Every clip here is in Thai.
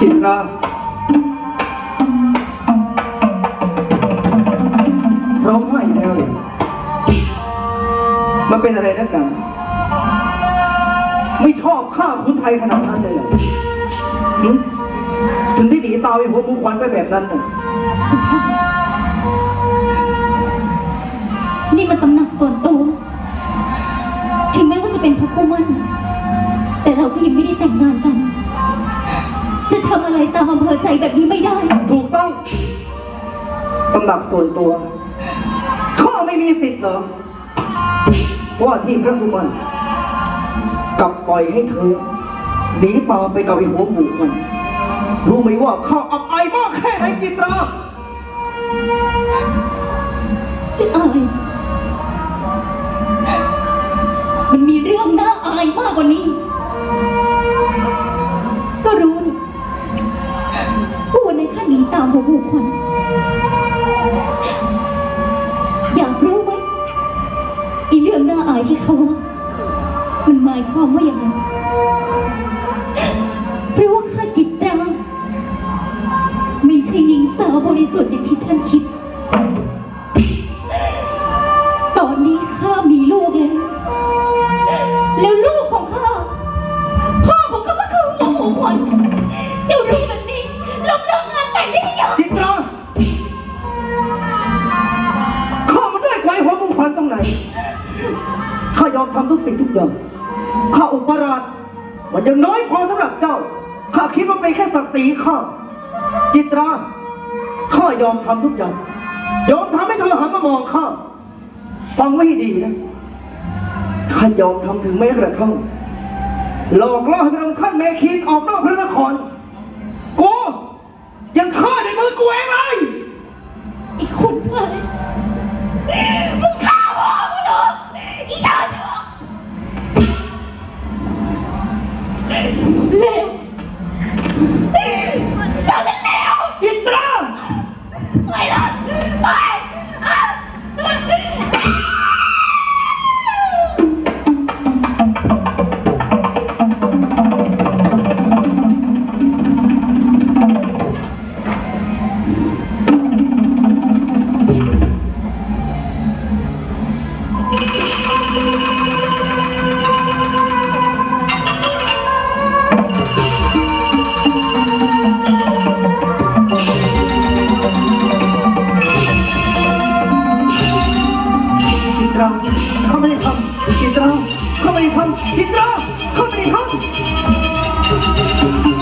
จิตราร้องไห้อีกแล้วเลยมันเป็นอะไรนักหนาไม่ชอบข้าคุณไทยขนาดนั้นเลยเหรอถึงได้หนีตาไปหัวมุขวัญไปแบบนั้นน่ะนี่มันตำหนักส่วนตัว ถึงแม้ว่าจะเป็นพระคู่มั่น แต่เราก็ยังไม่ได้แต่งงานกันำอะไรตามอำเภอใจแบบนี้ไม่ได้ ถูกต้องตำหนักส่วนตัว ข้าไม่มีสิทธิ์เหรอว่าที่พระคุมันกลับปล่อยให้เธอหนีตามไปกับไอ้หัวหมูมันรู้ไหมว่าข้าอับอายมากแค่ไหนจิตราจะอายมันมีเรื่องน่าอายมากกว่านี้ายความว่าอย่างไรเพราะว่าข้าจิตตราไม่ใช่หญิงสาวบริสุทธิ์อย่างที่ท่านคิด ตอนนี้ข้ามีลูกแล้ว แล้วลูกของข้า พ่อของเขาก็คือหัวหมูขวัญเจ้ารู้แบบนี้ลบเลิกงานแต่งได้หรือยังจิตราข้ามันได้ไกวหัวมุงพันตรงไหน ข้ายอมทำทุกสิ่งทุกอย่าง ข้าอุปราชมันยังน้อยพอสำหรับเจ้า ข้าคิดว่าเป็นแค่ศักดิ์ศรีข้า จิตราข้ายอมทำทุกอย่าง ยอมทำให้เธอหันมามองข้า ฟังไว้ให้ดีนะ ข้ายอมทำถึงแม้กระทั่งหลอกล่อให้พระองค์ท่านแม่คีนออกนอกพระนคร กูยังฆ่าในมือกูเองเลยไอ้คุณพาย Let ไม่ได้ทำจิตราเขาไม่ได้ทำจิตราเขาไม่ได้ทำ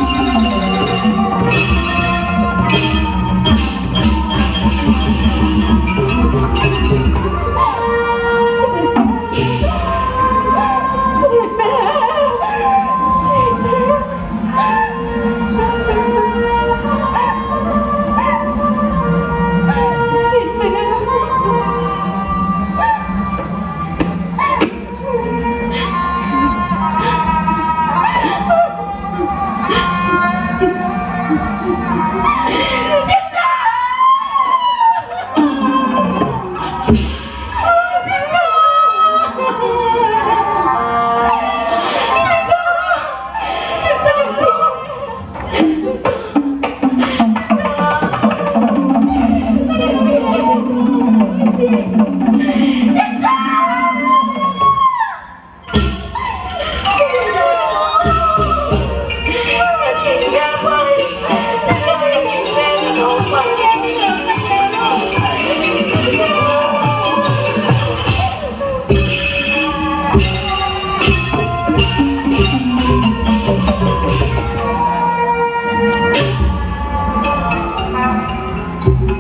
จ